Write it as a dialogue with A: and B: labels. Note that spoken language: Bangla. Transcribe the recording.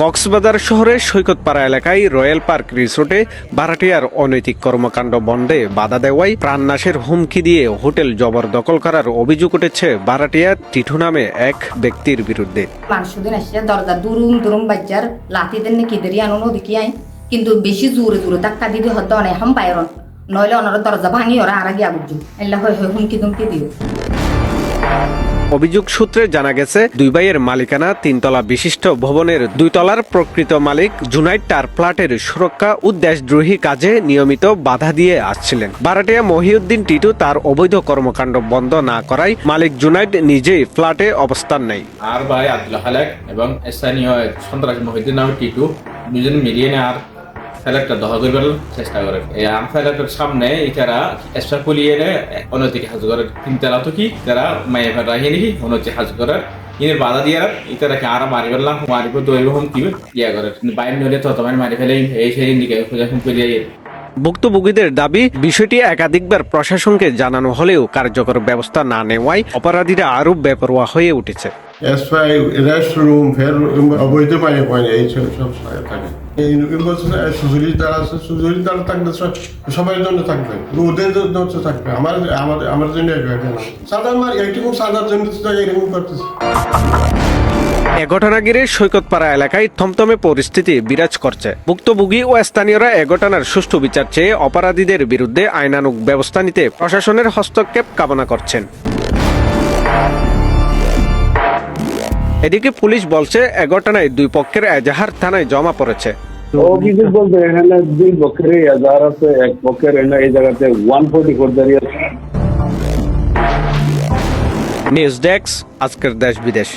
A: কক্সবাজার শহরের সৈকতপাড়া এলাকায় রয়্যাল পার্ক রিসোর্টে ভাড়াটিয়ার অনৈতিক কর্মকাণ্ড বন্ধে বাধা দেওয়ায় প্রাণনাশের হুমকি দিয়ে হোটেল জবরদখল করার অভিযোগ উঠেছে ভাড়াটিয়া টিঠু নামে এক ব্যক্তির বিরুদ্ধে।
B: দরজা দুরুম দুরুম বাচ্চার লাতি দেন নাকি দেরি আনো ওদিকে আই কিন্তু বেশি জোরে জোরে ধাক্কা দিদি হতো অনেক হাম বাইরন নইলে অনার দরজা ভাঙি, ওরা আর আগে আগুজু এল্লা হয় হুমকি দুমকি দিও।
A: অভিযোগ সূত্রে জানা গেছে, দুই ভাইয়ের মালিকানা তিনতলা বিশিষ্ট ভবনের দুই তলার প্রকৃত মালিক জুনাইট টার ফ্ল্যাটের সুরক্ষা উদ্দেশ্যদ্রোহী কাজে নিয়মিত বাধা দিয়ে আসছিলেন। বারাটিয়া মহিউদ্দিন টিটু তার অবৈধ কর্মকাণ্ড বন্ধ না করায় মালিক জুনাইট নিজেই ফ্ল্যাটে অবস্থান নেয়।
C: আর ভাই আব্দুল হালেক এবং স্থানীয় সন্ত্রাসী মহিউদ্দিন টিটু দুজন মিলিয়ে আর করবার চেষ্টা করে। এই আম সামনে ইতারা এক্সট্রা পুলিয়ে অনৈতিক হাজ করে তিনতলা তো কি? তারা মায়ে ফেলা হিয়ে নাকি? অনৈতিক হাজ করে। ইনের বাধা দিয়ে আর মারি ফেললাম মারিব দৈব হুম কি ইয়া করে। বাইরে নিলে তো তোমার মারি ফেলে এই সেই দিকে খোঁজা হুম করে
A: ভুক্তভোগীদের দাবি বিষয়টি একাধিকবার প্রশাসনকে জানানো হলেও কার্যকর ব্যবস্থা না নেওয়ায় অপরাধীরা আরও বেপরোয়া হয়ে উঠেছে।
D: অবৈধ পানি পানি এই সব সব থাকে এই সুজুরি দ্বারা আছে জন্য থাকবে। জন্য থাকবে। আমার আমাদের আমার জন্য সাধারণ এইটুকু সাধারণ জন্য এরকম করতেছে।
A: সৈকতপাড়া এলাকায় থমথমে পরিস্থিতি বিরাজ করছে। ভুক্তভোগী ও স্থানীয়রা এ ঘটনার সুষ্ঠু বিচার চেয়ে অপরাধীদের বিরুদ্ধে আইনানুগ ব্যবস্থা নিতে প্রশাসনের হস্তক্ষেপ কামনা করছেন। এদিকে পুলিশ বলছে এ ঘটনায় দুই পক্ষের এজাহার থানায় জমা পড়েছে।
E: অভিযোগ বলতে এখানে দুই পক্ষের এজাহার আছে এক পক্ষের এই জায়গাতে ওয়ান ফোর্টি ফোর দাঁড়িয়ে আছে।
A: নিউজ ডেস্ক আজকের দেশ বিদেশ।